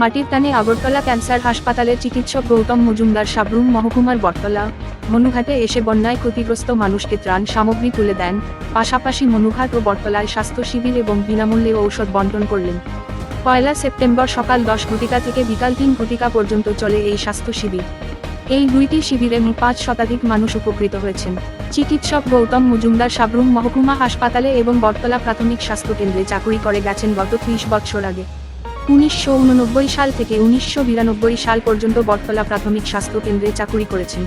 মাটির টানে আগরতলা ক্যান্সার হাসপাতালে চিকিৎসক গৌতম মজুমদার সাবরুম মহকুমার বটতলা, মনুঘাটে এসে বন্যায় ক্ষতিগ্রস্ত মানুষকে ত্রাণ সামগ্রী তুলে দেন। পাশাপাশি মনুঘাট ও বটতলায় স্বাস্থ্য শিবির এবং বিনামূল্যে ঔষধ বন্টন করলেন। পয়লা সেপ্টেম্বর সকাল দশ ঘটিকা থেকে বিকাল তিন ঘটিকা পর্যন্ত চলে এই স্বাস্থ্য শিবির। এই দুইটি শিবিরে পাঁচ শতাধিক মানুষ উপকৃত হয়েছেন। চিকিৎসক গৌতম মজুমদার সাবরুম মহকুমা হাসপাতালে এবং বটতলা প্রাথমিক স্বাস্থ্য কেন্দ্রে চাকুরি করে গেছেন গত ত্রিশ বৎসর আগে। উনিশশো উননব্বই সাল থেকে উনিশশো বিরানব্বই সাল পর্যন্ত বটতলা প্রাথমিক স্বাস্থ্য কেন্দ্রে চাকুরি করেছেন।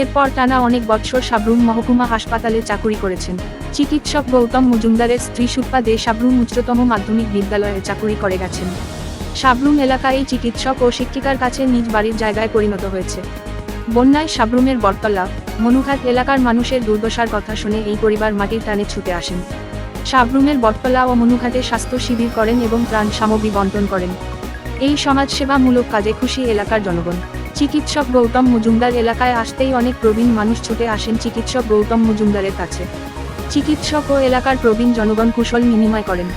এরপর টানা অনেক বৎসর সাবরুম মহকুমা হাসপাতালে চাকুরি করেছেন। চিকিৎসক গৌতম মজুমদারের স্ত্রী সুপ্পা দে সাবরুম উচ্চতম মাধ্যমিক বিদ্যালয়ে চাকুরি করে গেছেন। সাবরুম এলাকায় চিকিৎসক ও শিক্ষিকার কাছে নিজ বাড়ির জায়গায় পরিণত হয়েছে। বন্যায় সাবরুমের বটতলা, মনুঘাট এলাকার মানুষের দুর্দশার কথা শুনে এই পরিবার মাটির টানে ছুটে আসেন। সাবরুমের বটতলা ও মনুঘাটে স্বাস্থ্য শিবির করেন এবং ত্রাণ সামগ্রী বন্টন করেন। এই সমাজসেবামূলক কাজে খুশি এলাকার জনগণ। চিকিৎসক গৌতম মজুমদার এলাকায় আসতেই অনেক প্রবীণ মানুষ ছুটে আসেন চিকিৎসক গৌতম মজুমদারের কাছে। চিকিৎসক ও এলাকার প্রবীণ জনগণ কুশল বিনিময় করেন।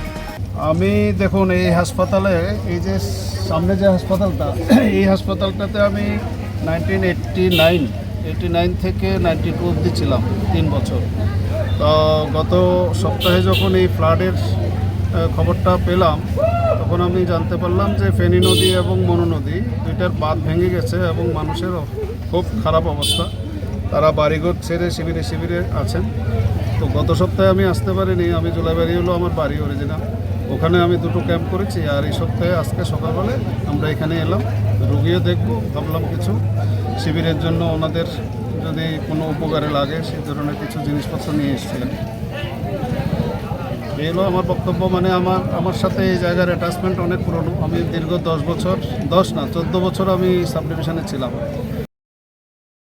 আমি দেখুন, এই হাসপাতালে, এই যে সামনে যে হাসপাতালটা, এই হাসপাতালটাতে আমি nineteen eighty nine eighty nine থেকে নাইনটি টু অবধি ছিলাম, তিন বছর। তো গত সপ্তাহে যখন এই ফ্লাডের খবরটা পেলাম, তখন আমি জানতে পারলাম যে ফেনী নদী এবং মনু নদী দুইটার বাঁধ ভেঙে গেছে এবং মানুষের খুব খারাপ অবস্থা। তারা বাড়িঘর ছেড়ে শিবিরে শিবিরে আছেন। তো গত সপ্তাহে আমি আসতে পারিনি। আমি জুলাইবাড়ি হলো আমার বাড়ি অরিজিনাল ওখানে আমি দুটো ক্যাম্প করেছি। আর এই সপ্তাহে আজকে সকালবেলায় আমরা এখানে এলাম। রুগীও দেখব, ভাবলাম কিছু। শিবিরের জন্য ওনাদের যদি কোনো উপকারে লাগে, সে ধরনের কিছু জিনিসপত্র নিয়ে এসেছিলেন। এই হলো আমার বক্তব্য মানে আমার আমার সাথে এই জায়গার অ্যাটাচমেন্ট অনেক পুরনো। আমি দীর্ঘ দশ বছর, দশ না, চোদ্দ বছর আমি সাব ডিভিশনে ছিলাম।